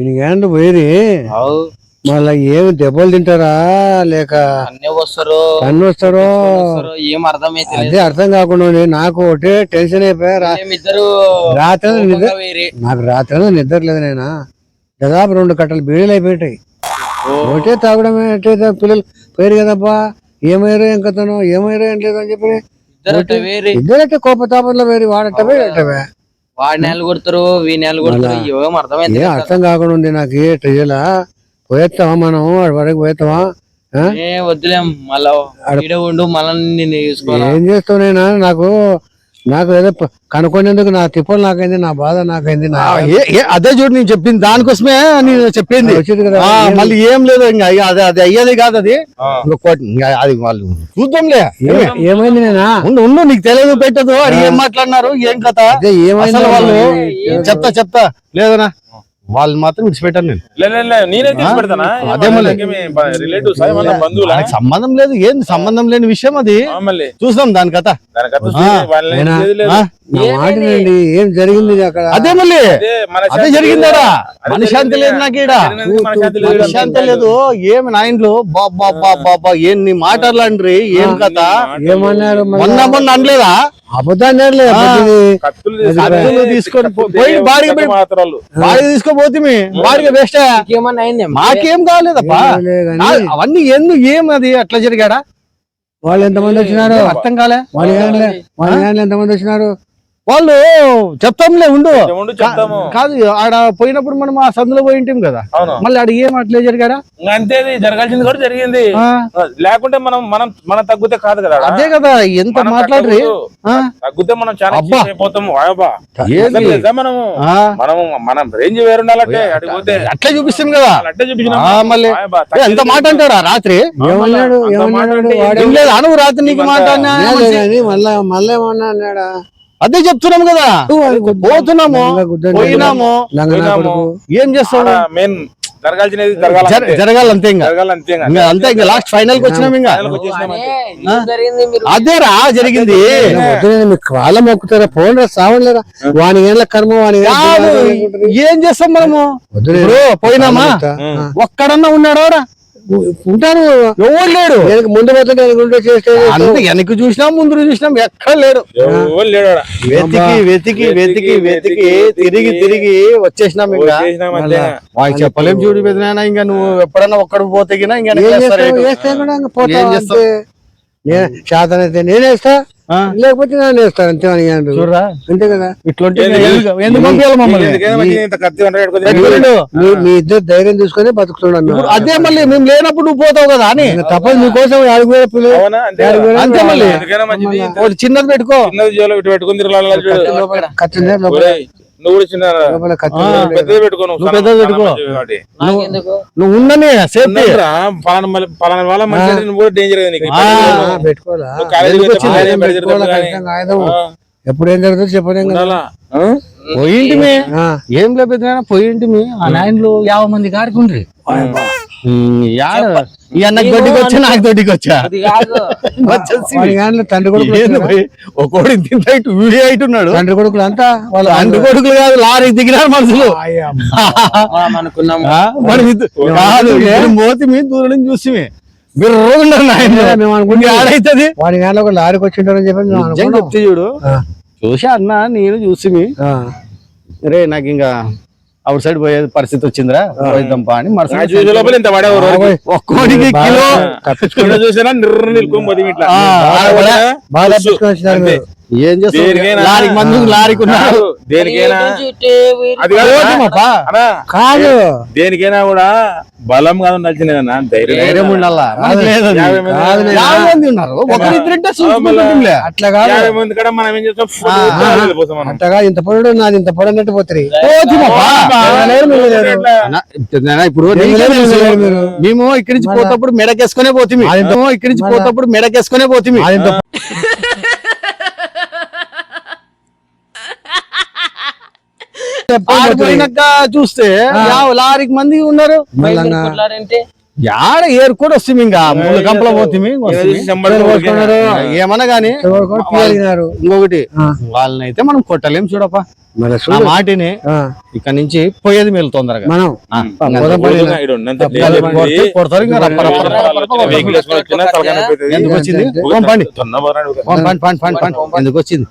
ఇనిగేండు పోయి మళ్ళా ఏమి దెబ్బలు తింటారా? లేక అన్నీ వస్తారు. వస్తారు, ఏం అర్థమైతే అదే అర్థం కాకుండా. నాకు ఒకటే టెన్షన్ అయిపోయా. రా- ఇద్దరు రాత్రి నిద్ర నాకు రాత్రి నిద్ర లేదు నేను దాదాపు రెండు కట్టలు బీడీలు అయిపోయాయి ఒకటే తాగడమే ఒకటే తా- పిల్లలు పోయారు కదబ్బా. ఏమయ్యారో ఏం కథనో? ఏమయ్యారో ఏం లేదు అని చెప్పి. ఇద్దరు వేరే. ఇద్దరైతే కోపతాపంలో వేరు. వాడటమే వాడి నెలలు కొడతారు వీ నెలలు కొడతారు అర్థం కాకుండా ఉంది నాకు ట్రయలా? పోయేస్తావా మనం? వాడి వరకు పోయేస్తావా వద్దులేం మళ్ళా ఉండు మళ్ళా ఏం చేస్తావు నేను? నాకు నాకు ఏదో కనుక్కునేందుకు నా తిప్పలు నాకైంది నా బాధ నాకైంది అదే చూడు నేను చెప్పింది దానికోసమే నేను చెప్పింది. వచ్చింది కదా ఆ, మళ్ళీ ఏం లేదు ఇంకా అది అది అయ్యేది కాదు అది. అది వాళ్ళు చూద్దాంలే. ఏమైంది నేనా? ఉండు నీకు తెలియదు పెట్టదు అది ఏం మాట్లాడినారు ఏం కథ? అదే ఏమైంది అసలు వాళ్ళు చెప్తా చెప్తా. లేదనా వాళ్ళు మాత్రం విడిచిపెట్టాను నేను. సంబంధం లేదు ఏంది సంబంధం లేని విషయం అది? చూసాం దాని కథ. నా ఏం జరిగింది అక్కడ? అదే మళ్ళీ. అదే అదే మనశాంతి లేదు మనశ్శాంతి లేదు. మనశాంతి లేదు. ఏమి నాయన్లు బాబా బాబా ఏం నీ మాట్లాడలాండ్రి ఏం కథ? ఏమన్నారు? మొన్న మొన్న అనలేదా? అబద్ధాన్ని. కత్తులు తీసుకొని కత్తులు తీసుకొని పో- పోయి బాడిగ పెట్టి మాత్రాలు. బాడిగ తీసుకోపోతే బాడిగ వేస్ట్ ఏమన్నా అయింది మాకేం కాలేదప్పా? అవన్నీ ఎందుకు? ఏం అది? అట్లా జరిగాడా? వాళ్ళు ఎంతమంది వచ్చినారు? అర్థం కాలే. వాళ్ళ ఎంతమంది వచ్చినారు? వాళ్ళు చెప్తాంలే ఉండు. కాదు ఆడ పోయినప్పుడు మనం ఆ సందులో పోయి ఉంటాం కదా. అవును. మళ్ళీ ఆడ ఏం అట్లే జరిగాడా ఇంకా అంతే జరగాల్సింది కూడా జరిగింది. లేకుంటే మనం మనం మనం తగ్గితే కాదు కదా. అదే కదా ఎంత మాట్లాడరు. తగ్గితే మనం చాలా మనము. మనము మనం రేంజ్ వేరుండాలంటే అట్లే చూపిస్తాం కదా. అట్టే చూపించిన. ఆ, మళ్ళీ. ఎంత మాట అంటాడా రాత్రి? ఏమన్నాడు అంత మాట ఏమన్నాడు అంటే వాడే ఏం లేదు అను రాత్రి నీకు మాట మళ్ళా మళ్ళా ఏమన్నా అన్నాడా? అదే చెప్తున్నాం కదా. పోతున్నాము పోయినాము. ఏం చేస్తాము మెయిన్ జరగాల్సినది జరగాలి అంతే ఇంకా. అంతే ఇంకా. లాస్ట్ ఫైనల్కి వచ్చినాం ఇంకా. అదేరా జరిగింది కాళ్ళ మొక్కుతారా? పోండి సావలేరా వాని ఏళ్ళ కర్మ వాని ఏం చేస్తాం మనము? పోయినామా. ఒక్కడన్నా ఉన్నాడా ఉంటాను ఎవరు లేడు? ముందు వెనక్కి చూసినాం ముందు చూసినాం ఎక్కడ లేడు. ఎవరు లేడు. వెతికి వెతికి వెతికి వెతికి తిరిగి తిరిగి వచ్చేసినాం ఇంకా. చెప్పలేం చూడు పెద్దనాయన ఇంకా నువ్వు ఎప్పుడన్నా ఒక్కడు పోతే గినా ఇంకా శాతనైతే నేను వేస్తా? ఆ, లేకపోతే నేను వేస్తాను అంతే అని. చూడరా? అంతే కదా. మీ ఇద్దరు ధైర్యం తీసుకొని బతుకుతున్నాను అదే మళ్ళీ మేము లేనప్పుడు నువ్వు పోతావు కదా అని. తప్పదు అవునా? అంతే మళ్ళీ. చిన్నది పెట్టుకో. చిన్నది జోలో ఇటు పెట్టుకుని నువ్వు కూడా చిన్న. పెద్దది పెట్టుకో నువ్వు పెద్దది పెట్టుకో. సేఫ్టీ. పలానా పలానా వాళ్ళ మంచి కూడా డేంజర్ పెట్టుకోవాలా? ఎప్పుడు ఏం జరుగుతుందో చెప్పలేం కదా. ఉండాలా? పోయింటిమి. ఆ, ఏం లేదు పోయింటిమి. ఆ నాయనలు యాభై మంది ఉమ్, యాడ? ఈ అన్న దొడ్డికి వచ్చా నాకు దొడ్డికి వచ్చా? తండ్రి కొడుకులు ఏంది వచ్చారా? పోయి, ఒకడు ఇంత వీడియో ఉన్నాడు. తండ్రి కొడుకులు అంతా వాళ్ళ అంటు కొడుకులు కాదు లారీ దిగినారు మనుషులు. కాదు నేను మోతి మీ దూరం నుంచి చూసి మీరు నాయన. ఆడైతుంది? వాడి ఒక లారీకి వచ్చింటారని చెప్పి చెప్తే చూడు. చూసా అన్న నేను చూసి. రే నాకు ఇంకా అవుట్ సైడ్ పోయే పరిస్థితి వచ్చిందిరా? పోయిద్దాంపా అని నా మరుసటి చూసే లోపల ఇంత పడేవారు బాబోయ్, ఒక్కోడికి కిలో చూసినా ఏం దేనికైనా- లారీకి మంది లారీకి ఉన్నారు దేనికైనా కాదు దేనికైనా కూడా బలం కాదు నచ్చింది కదా. ధైర్యం ఉండాలా. యాభై మంది ఉన్నారు. ఒకరిద్దరంటే అట్లా కాదు. యాభై మంది కూడా మనం ఏం చేస్తాం? ఇంత పొడడు నాది ఇంత పొడనట్టు పోతారు. ఇప్పుడు నీకే తెలుసు. మేము ఇక్కడి నుంచి పోతప్పుడు మెడకేసుకునే పోతుంది ఇక్కడి నుంచి పోతప్పుడు మెడకేసుకునే పోతుంది పోయినాక చూస్తే లారీకి మంది ఉన్నారు. యాడ ఏరుకొని వస్తుంది ఇంకా. ముళ్ళ కంపలో పోతుంది ఏమన్నా గానీ. ఇంకొకటి. వాళ్ళని అయితే మనం కొట్టలేం చూడప్ప. మాటిని ఇక్కడ నుంచి పోయేది మేలు తొందరగా. మనం. కొడతారు వచ్చింది? పండి. పండి పండి పండి. ఎందుకు వచ్చింది?